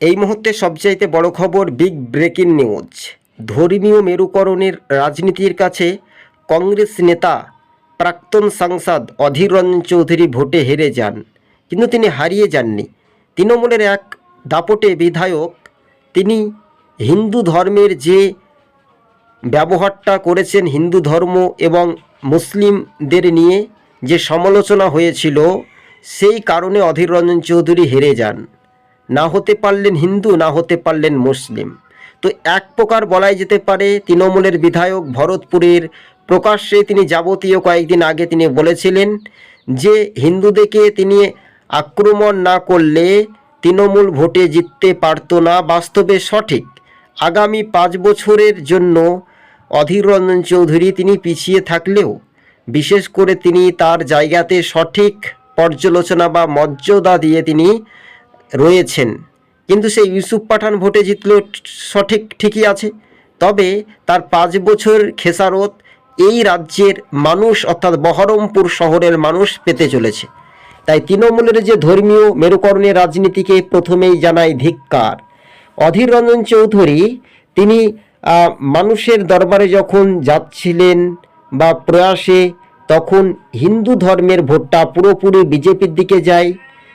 এই মুহূর্তে সবচাইতে বড় খবর বিগ ব্রেকিং নিউজ। ধর্মীয় মেরুকরণের রাজনীতির কাছে কংগ্রেস নেতা, প্রাক্তন সাংসদ অধীর রঞ্জন চৌধুরী ভোটে হেরে যান, কিন্তু তিনি হারিয়ে যাননি। তৃণমূলের এক দাপটে বিধায়ক, তিনি হিন্দু ধর্মের যে ব্যবহারটা করেছেন হিন্দু ধর্ম এবং মুসলিমদের নিয়ে যে সমালোচনা হয়েছিল, সেই কারণে অধীর রঞ্জন চৌধুরী হেরে যান। না হতে পারলেন হিন্দু, না হতে পারলেন মুসলিম। তো এক প্রকার বলাই যেতে পারে, তৃণমূলের বিধায়ক ভরতপুরের প্রকাশ্যে তিনি যাবতীয় কয়েকদিন আগে তিনি বলেছিলেন যে হিন্দুদেরকে তিনি আক্রমণ না করলে তৃণমূল ভোটে জিততে পারতো না, বাস্তবে সঠিক। আগামী পাঁচ বছরের জন্য অধীর রঞ্জন চৌধুরী তিনি পিছিয়ে থাকলেও, বিশেষ করে তিনি তার জায়গাতে সঠিক পর্যালোচনা বা মর্যাদা দিয়ে তিনি রয়েছেন। কিন্তু সেই ইউসুফ পাঠান ভোটে জিতলো সঠিক ঠিকই আছে। তবে তার পাঁচ বছর খেসারত এই রাজ্যের মানুষ, অর্থাৎ বহরমপুর শহরের মানুষ পেতে চলেছে। তাই তৃণমূলের যে ধর্মীয় মেরুকরণের রাজনীতিকে প্রথমেই জানাই ধিক্কার। অধীর রঞ্জন চৌধুরী, তিনি মানুষের দরবারে যখন যাচ্ছিলেন বা প্রয়াসে, তখন হিন্দু ধর্মের ভোটটা পুরোপুরি বিজেপির দিকে যায়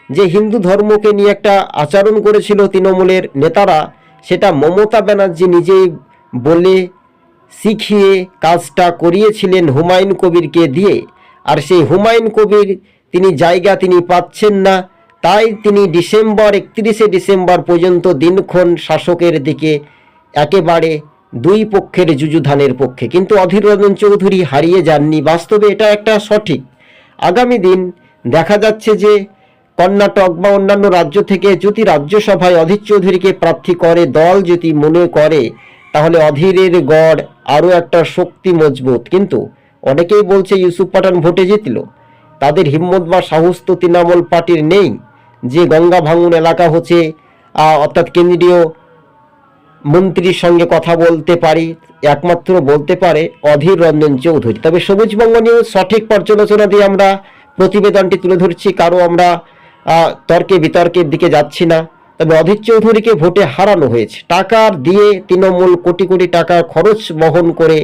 যে হিন্দু ধর্মকে নিয়ে একটা আচরণ করেছিল তৃণমূলের নেতারা, সেটা মমতা ব্যানার্জি নিজেই বলে শিখিয়ে কাজটা করিয়েছিলেন হুমায়ুন কবিরকে দিয়ে। আর সেই হুমায়ুন কবির তিনি জায়গা তিনি পাচ্ছেন না, তাই তিনি ডিসেম্বর একত্রিশে ডিসেম্বর পর্যন্ত দিনক্ষণ শাসকের দিকে একেবারে দুই পক্ষের যুযুধানের পক্ষে। কিন্তু অধীর রঞ্জন চৌধুরী হারিয়ে যাননি, বাস্তবে এটা একটা সঠিক। আগামী দিন দেখা যাচ্ছে যে কর্ণাটক বা অন্যান্য রাজ্য থেকে যদি রাজ্যসভায় অধীর চৌধুরীকে প্রার্থী করে, দল যদি মনে করে, তাহলে অধীরের গড় আরও একটা শক্তি মজবুত। কিন্তু অনেকেই বলছে, ইউসুফ পাঠান ভোটে জিতল। তাদের হিম্মত বা সাহস তো তৃণমূল পার্টির নেই। যে গঙ্গা ভাঙন এলাকা হচ্ছে অর্থাৎ কেন্দ্রীয় মন্ত্রীর সঙ্গে কথা বলতে পারি, একমাত্র বলতে পারে অধীর রঞ্জন চৌধুরী। তবে সবুজবঙ্গ নিউজ সঠিক পর্যালোচনা দিয়ে আমরা প্রতিবেদনটি তুলে ধরছি। কারও আমরা তর্কে বিতর্কের দিকে যাচ্ছি না। তবে অধীর চৌধুরীকে ভোটে হারানো হয়েছে। টাকা দিয়ে তৃণমূল কোটি কোটি টাকা খরচ বহন করে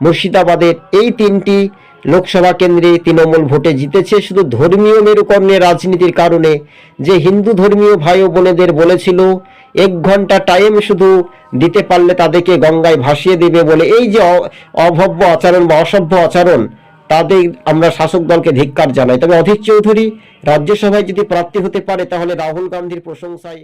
মুর্শিদাবাদের এই তিনটি লোকসভা কেন্দ্রে তৃণমূল ভোটে জিতেছে শুধু ধর্মীয় মেরুকরণের রাজনীতির কারণে। যে হিন্দু ধর্মীয় ভাই ও বোনেদের বলেছিল, এক ঘণ্টা টাইম শুধু দিতে পারলে তাদেরকে গঙ্গায় ভাসিয়ে দেবে বলে। এই যে অভব্য আচরণ বা অসভ্য আচরণ তাদের আমরা শাসক দলকে ধিক্কার জানাই। তবে অধীর চৌধুরী, রাজ্যসভায় যদি প্রার্থী হতে পারে, তাহলে রাহুল গান্ধীর প্রশংসায়